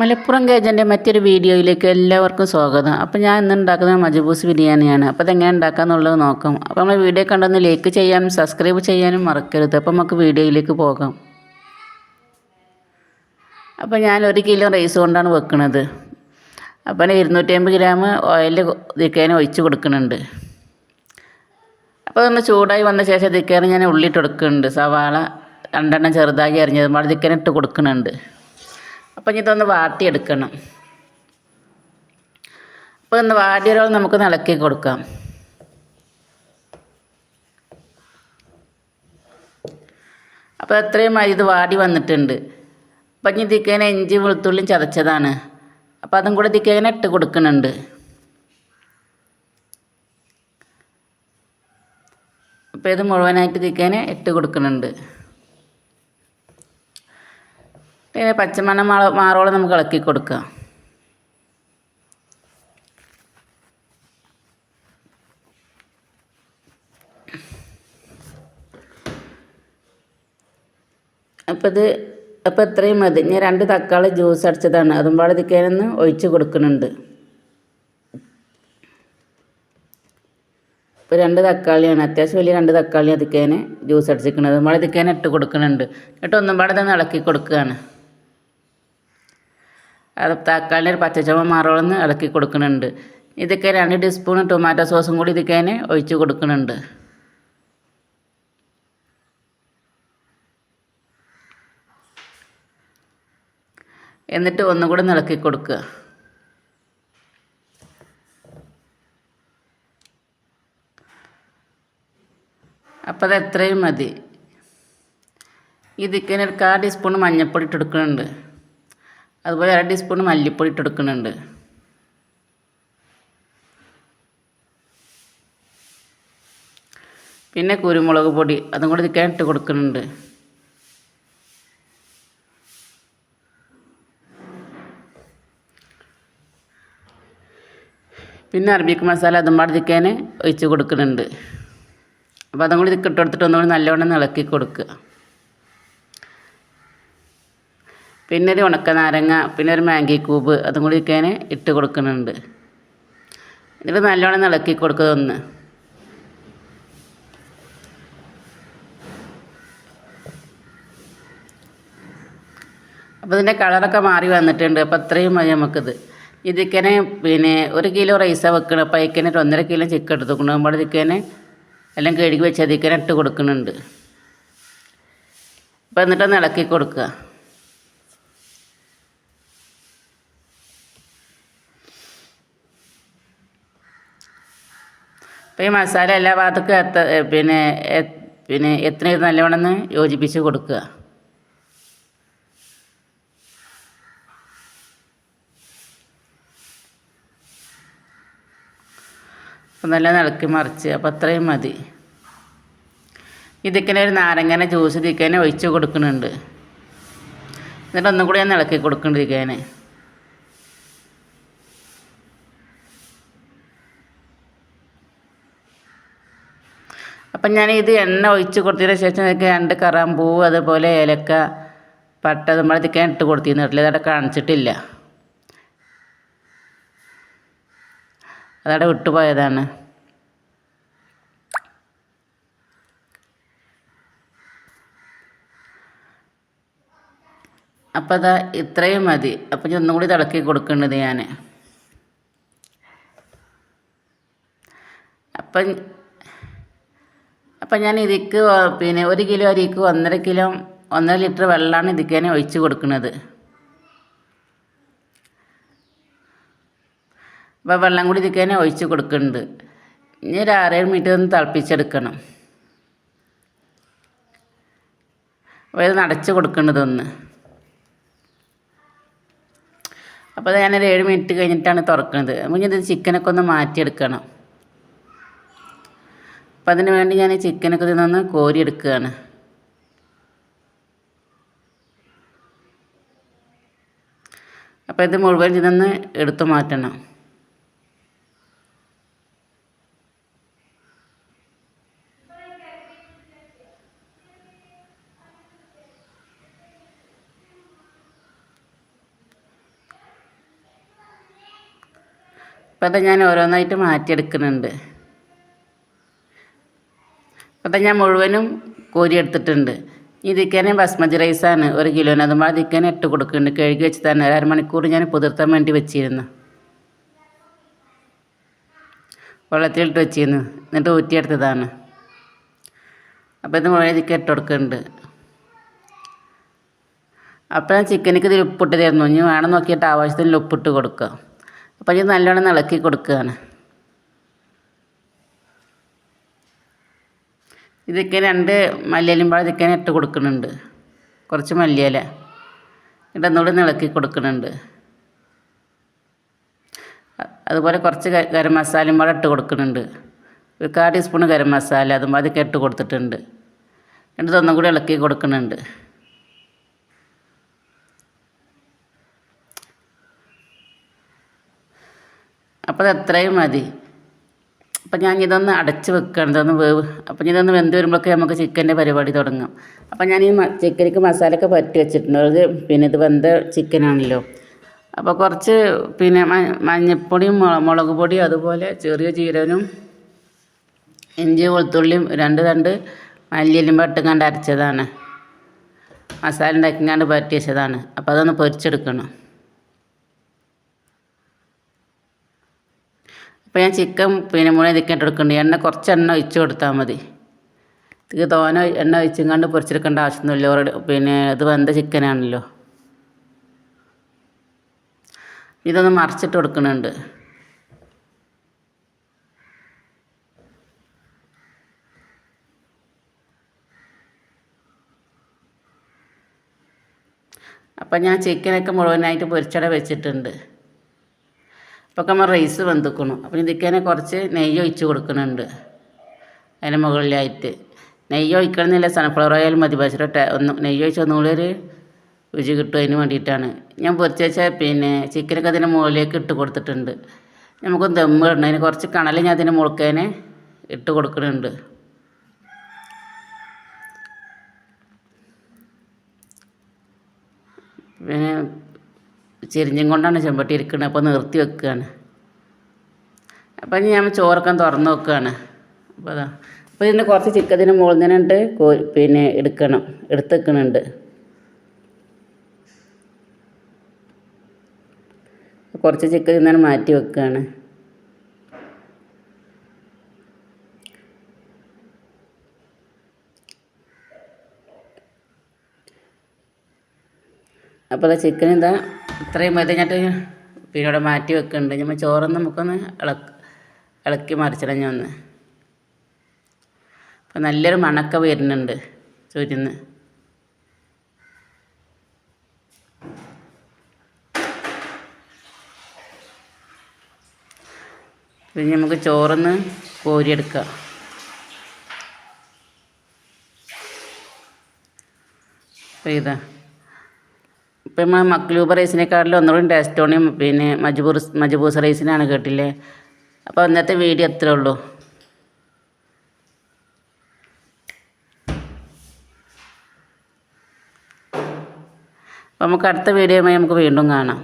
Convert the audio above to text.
മലപ്പുറം കേജന്റെ മറ്റൊരു വീഡിയോയിലേക്ക് എല്ലാവർക്കും സ്വാഗതം. അപ്പോൾ ഞാൻ ഇന്ന് ഉണ്ടാക്കുന്നത് മജബൂസ് ബിരിയാണിയാണ്. അപ്പോൾ അതെങ്ങനെ ഉണ്ടാക്കാമെന്നുള്ളത് നോക്കാം. അപ്പോൾ നമ്മൾ വീഡിയോ കണ്ടൊന്ന് ലൈക്ക് ചെയ്യാനും സബ്സ്ക്രൈബ് ചെയ്യാനും മറക്കരുത്. അപ്പോൾ നമുക്ക് വീഡിയോയിലേക്ക് പോകാം. അപ്പോൾ ഞാൻ ഒരു കിലോ റൈസ് കൊണ്ടാണ് വെക്കുന്നത് അപ്പോൾ ഇരുന്നൂറ്റി അമ്പത് ഗ്രാം ഓയിൽ ദിക്കേനെ ഒഴിച്ച് കൊടുക്കുന്നുണ്ട് അപ്പോൾ ഒന്ന് ചൂടായി വന്ന ശേഷം ദിക്കേനെ ഞാൻ ഉള്ളിട്ട് കൊടുക്കുന്നുണ്ട് സവാള രണ്ടെണ്ണം ചെറുതാക്കി അരിഞ്ഞത് നമ്മൾ ഇതിക്കാൻ ഇട്ട് കൊടുക്കുന്നുണ്ട് അപ്പം ഇതൊന്ന് വാട്ടിയെടുക്കണം. അപ്പോൾ ഒന്ന് വാടിയൊരാൾ നമുക്ക് നിളക്കി കൊടുക്കാം. അപ്പോൾ എത്രയും ഇത് വാടി വന്നിട്ടുണ്ട്. അപ്പം ഇനി ഇതിക്കേനെ ഇഞ്ചി വെളുത്തുള്ളിയും ചതച്ചതാണ്. അപ്പോൾ അതും കൂടെ ഇതിക്കേനെ ഇട്ട് കൊടുക്കുന്നുണ്ട്. അപ്പോൾ ഇത് മുഴുവനായിട്ട് തിക്കേനെ ഇട്ട് കൊടുക്കുന്നുണ്ട് പിന്നെ പച്ചമണം മാ മാറോളം നമുക്ക് ഇളക്കി കൊടുക്കുക അപ്പോൾ ഇത് അപ്പോൾ ഇത്രയും മതി. ഞാൻ രണ്ട് തക്കാളി ജ്യൂസ് അടിച്ചതാണ്. അതും പാടെ ഇതിക്കാനൊന്ന് ഒഴിച്ച് കൊടുക്കുന്നുണ്ട്. ഇപ്പോൾ രണ്ട് തക്കാളിയാണ്. അത്യാവശ്യം വലിയ രണ്ട് തക്കാളി അതിക്കാൻ ജ്യൂസ് അടിച്ചിരിക്കുന്നത്. അതും പാടെ ഇട്ട് കൊടുക്കുന്നുണ്ട്. എന്നിട്ട് ഒന്നും പാടെ ഇളക്കി കൊടുക്കുകയാണ്. തക്കാളിന്റെ ഒരു പച്ചച്ചവ മാറോളം ഇളക്കി കൊടുക്കുന്നുണ്ട് ഇതൊക്കെ രണ്ട് ടീസ്പൂൺ ടൊമാറ്റോ സോസും കൂടി ഇതൊക്കെ ഒഴിച്ച് കൊടുക്കുന്നുണ്ട് എന്നിട്ട് ഒന്നും കൂടി ഇളക്കി കൊടുക്കുക. അപ്പോൾ അത് എത്രയും മതി. ഇതിക്കനൊരു കാ ടീസ്പൂൺ മഞ്ഞൾപ്പൊടി ഇട്ട് കൊടുക്കുന്നുണ്ട് അതുപോലെ അര ടീസ്പൂൺ മല്ലിപ്പൊടി ഇട്ടെടുക്കുന്നുണ്ട് പിന്നെ കുരുമുളക് പൊടി അതും കൂടി ഇതിക്കാൻ ഇട്ട് കൊടുക്കുന്നുണ്ട്. പിന്നെ അറബിക്ക് മസാല അതും പാടെ ഇതിക്കാൻ ഒഴിച്ച് കൊടുക്കുന്നുണ്ട്. അപ്പോൾ അതും കൂടി ഇതിക്കിട്ട് കൊടുത്തിട്ട് ഒന്നുകൂടി നല്ലവണ്ണം ഇളക്കി കൊടുക്കുക. പിന്നെ ഒരു ഉണക്ക നാരങ്ങ പിന്നെ ഒരു മാങ്കി ക്യൂബ് അതും കൂടി ഇരിക്കാൻ ഇട്ട് കൊടുക്കുന്നുണ്ട്. എന്നിട്ട് നല്ലോണം ഇളക്കി കൊടുക്കുക അപ്പോൾ ഇതിന്റെ കളറൊക്കെ മാറി വന്നിട്ടുണ്ട്. അപ്പോൾ അത്രയും മതി നമുക്കിത്. ഇതിക്കനെ പിന്നെ ഒരു കിലോ റൈസ വെക്കണം. അപ്പോൾ അതിക്കനെ ഒരു ഒന്നര കിലോ ചിക്കൻ എടുത്ത് കൊണ്ടുപോകുമ്പോൾ ഇതിക്കനെ എല്ലാം കഴുകി വെച്ച് അതിക്കനെ ഇട്ട് കൊടുക്കുന്നുണ്ട്. അപ്പോൾ എന്നിട്ടൊന്ന് ഇളക്കി കൊടുക്കുക. അപ്പോൾ ഈ മസാല എല്ലാ ഭാഗത്തേക്കും എത്ത പിന്നെ പിന്നെ എത്ര നല്ലവണ്ണം യോജിപ്പിച്ച് കൊടുക്കുക. അപ്പം നല്ല നിളക്കി മറിച്ച് അപ്പോൾ അത്രയും മതി. ഇതിക്കനെ ഒരു നാരങ്ങന ജ്യൂസ് ഇതിക്കനെ ഒഴിച്ച് കൊടുക്കുന്നുണ്ട്. എന്നിട്ട് ഒന്നും കൂടി ഞാൻ ഇളക്കി കൊടുക്കുന്നുണ്ട് ഇതിക്കനെ അപ്പം ഞാൻ ഇത് എണ്ണ ഒഴിച്ച് കൊടുത്തതിന് ശേഷം എനിക്ക് രണ്ട് കറാമ്പൂ അതുപോലെ ഏലക്ക പട്ട നമ്മളതൊക്കെ ഇട്ട് കൊടുത്തിരുന്നിട്ടില്ല അതവിടെ കാണിച്ചിട്ടില്ല. അതവിടെ വിട്ടുപോയതാണ് അപ്പം അതാ ഇത്രയും മതി. അപ്പം ഞാൻ ഒന്നും കൂടി തിളക്കി കൊടുക്കേണ്ടത് ഞാൻ അപ്പം അപ്പം ഞാൻ ഇതിക്ക് പിന്നെ ഒരു കിലോ അരിക്ക് ഒന്നര കിലോ ഒന്നര ലിറ്റർ വെള്ളമാണ് ഇതിക്ക് തന്നെ ഒഴിച്ച് കൊടുക്കുന്നത്. അപ്പോൾ വെള്ളം കൂടി ഇതിക്ക് തന്നെ ഒഴിച്ച് കൊടുക്കുന്നുണ്ട്. ഇനി ഒരു ആറേഴ് മിനിറ്റ് ഒന്ന് തിളപ്പിച്ചെടുക്കണം. അപ്പോൾ ഇത് നടച്ച് കൊടുക്കേണ്ടതൊന്ന് അപ്പോൾ ഞാനൊരു ഏഴ് മിനിറ്റ് കഴിഞ്ഞിട്ടാണ് തുറക്കുന്നത്. അപ്പോൾ ഇത് ചിക്കനൊക്കെ ഒന്ന് മാറ്റിയെടുക്കണം. അപ്പം അതിന് വേണ്ടി ഞാൻ ചിക്കനൊക്കെ ഇതിൽ കോരിയെടുക്കുകയാണ്. അപ്പോൾ ഇത് മുഴുവൻ ഇതിൽ എടുത്തു മാറ്റണം. അപ്പോൾ അത് ഞാൻ ഓരോന്നായിട്ട് മാറ്റിയെടുക്കുന്നുണ്ട്. അത് ഞാൻ മുഴുവനും കോരിയെടുത്തിട്ടുണ്ട് ഇതിക്കനെ ബസ്മതി റൈസാണ്. ഒരു കിലോന് അതുമ്പോൾ അതിക്കനെ ഇട്ട് കൊടുക്കുന്നുണ്ട്. കഴുകി വെച്ച് തന്നെ ഒരു അരമണിക്കൂർ ഞാൻ പുതിർത്താൻ വേണ്ടി വെച്ചിരുന്നു. വെള്ളത്തിലിട്ട് വെച്ചിരുന്നു. എന്നിട്ട് ഊറ്റിയെടുത്തതാണ്. അപ്പോൾ ഇത് മുഴുവൻ ഇതിക്ക് ഇട്ട് കൊടുക്കുന്നുണ്ട്. അപ്പോൾ ഞാൻ ചിക്കനിക്ക് ഇതിൽ ഉപ്പിട്ട് തരുന്നു. ഇനി വേണം നോക്കിയിട്ട് ആവശ്യത്തിന് ഉപ്പിട്ട് കൊടുക്കുക. അപ്പോൾ ഇത് നല്ലോണം ഇളക്കി കൊടുക്കുകയാണ്. ഇതൊക്കെ രണ്ട് മല്ലിയിലും പാടെ ഇതൊക്കെ ഇട്ട് കൊടുക്കുന്നുണ്ട്. കുറച്ച് മല്ലിയില. ഒന്നുകൂടി ഇളക്കി കൊടുക്കുന്നുണ്ട്. അതുപോലെ കുറച്ച് ഗരം മസാലയും പാടെ ഇട്ട് കൊടുക്കുന്നുണ്ട്. ഒരു കാ ടീസ്പൂൺ ഗരം മസാല അതും അതൊക്കെ ഇട്ട് കൊടുത്തിട്ടുണ്ട്. എന്നിട്ട് ഒന്നും കൂടി ഇളക്കി കൊടുക്കുന്നുണ്ട്. അപ്പോൾ അത് അത്രയും മതി. അപ്പം ഞാൻ ഇതൊന്ന് അടച്ച് വെക്കണം ഇതൊന്ന് വേവ്. അപ്പം ഇതൊന്ന് വെന്ത് വരുമ്പോഴൊക്കെ നമുക്ക് ചിക്കന്റെ പരിപാടി തുടങ്ങാം. അപ്പം ഞാൻ ഈ ചിക്കനിക്ക് മസാലയൊക്കെ പറ്റി വെച്ചിട്ടുണ്ട്. അത് പിന്നെ ഇത് വെന്ത ചിക്കനാണല്ലോ. അപ്പോൾ കുറച്ച് പിന്നെ മഞ്ഞപ്പൊടിയും മുളക് പൊടിയും അതുപോലെ ചെറിയ ജീരകനും ഇഞ്ചി വെളുത്തുള്ളിയും രണ്ട് രണ്ട് മല്ലിയിലും പെട്ടുകൊണ്ട് അരച്ചതാണ്. മസാല ഉണ്ടാക്കിക്കാണ്ട് പറ്റി വെച്ചതാണ്. അപ്പോൾ അതൊന്ന് പൊരിച്ചെടുക്കണം. അപ്പോൾ ഞാൻ ചിക്കൻ പിന്നെ മുഴുവൻ ഇതിക്കിട്ട് എടുക്കുന്നുണ്ട് എണ്ണ കുറച്ച് എണ്ണ ഒഴിച്ച് കൊടുത്താൽ മതി. ഇത് തോന എണ്ണ ഒഴിച്ചങ്ങാണ്ട് പൊരിച്ചെടുക്കേണ്ട ആവശ്യമൊന്നുമില്ല. ഓൾറെഡി പിന്നെ ഇത് വെന്ത ചിക്കനാണല്ലോ ഇതൊന്ന് മറിച്ചിട്ട് കൊടുക്കുന്നുണ്ട് അപ്പം ഞാൻ ചിക്കനൊക്കെ മുഴുവനായിട്ട് പൊരിച്ചട വെച്ചിട്ടുണ്ട്. അപ്പോൾ നമ്മൾ റൈസ് വെന്തിക്കണം. അപ്പം ഇതിക്കനെ കുറച്ച് നെയ്യ് ഒഴിച്ച് കൊടുക്കുന്നുണ്ട് അതിന് മുകളിലായിട്ട്. നെയ്യ് ഒഴിക്കണമെന്നില്ല സൺഫ്ലവർ ഓയിൽ മതി. പക്ഷേ ഒന്ന് നെയ്യ് ഒഴിച്ച് ഒന്നുകൂടി ഒരു രുചി കിട്ടും അതിന് വേണ്ടിയിട്ടാണ്. ഞാൻ പൊരിച്ച് വെച്ചാൽ പിന്നെ ചിക്കനൊക്കെ അതിന്റെ മുകളിലേക്ക് ഇട്ട് കൊടുത്തിട്ടുണ്ട്. നമുക്ക് ദമ്മ് ഇടണം. അതിന് കുറച്ച് കണൽ ഞാൻ അതിന്റെ മുളക്കേനെ ഇട്ട് കൊടുക്കുന്നുണ്ട് പിന്നെ ചെരിഞ്ഞും കൊണ്ടാണ് ചെമ്പട്ടി ഇരിക്കുന്നത് അപ്പോൾ നിർത്തി വെക്കുകയാണ് അപ്പം ഇനി ഞാൻ ചോറൊക്കെ തുറന്ന് വെക്കുകയാണ് അപ്പോൾ അതാ. അപ്പോൾ ഇതിന് കുറച്ച് ചിക്കത്തിന് മുകളിൽ കോ പിന്നെ എടുക്കണം. എടുത്ത് വെക്കണുണ്ട്. കുറച്ച് ചിക്കൻ നിന്നാണ് മാറ്റി വെക്കുകയാണ് അപ്പോൾ ചിക്കൻ ഇതാ ഇത്രയും മതി കഴിഞ്ഞിട്ട് പിന്നെ ഇവിടെ മാറ്റി വെക്കുന്നുണ്ട് നമ്മൾ ചോറൊന്ന് നമുക്കൊന്ന് ഇളക്ക് ഇളക്കി മറിച്ചിടാൻ ഞാൻ ഒന്ന്. അപ്പം നല്ലൊരു മണക്ക വരുന്നുണ്ട് ചുരുന്ന്. പിന്നെ നമുക്ക് ചോറൊന്ന് കോരിയെടുക്കാം. അപ്പോൾ ഇതാ. ഇപ്പം നമ്മൾ മക്ലൂബ് റൈസിനെക്കാട്ടിലും ഒന്നുകൂടി ടേസ്റ്റ് തോന്നിയും പിന്നെ മജ്ബൂർ മജ്ബൂസ് റൈസിനാണ് കേട്ടില്ലേ? അപ്പോൾ ഇന്നത്തെ വീഡിയോ അത്രേ ഉള്ളൂ. അപ്പോൾ നമുക്ക് അടുത്ത വീഡിയോയുമായി നമുക്ക് വീണ്ടും കാണാം.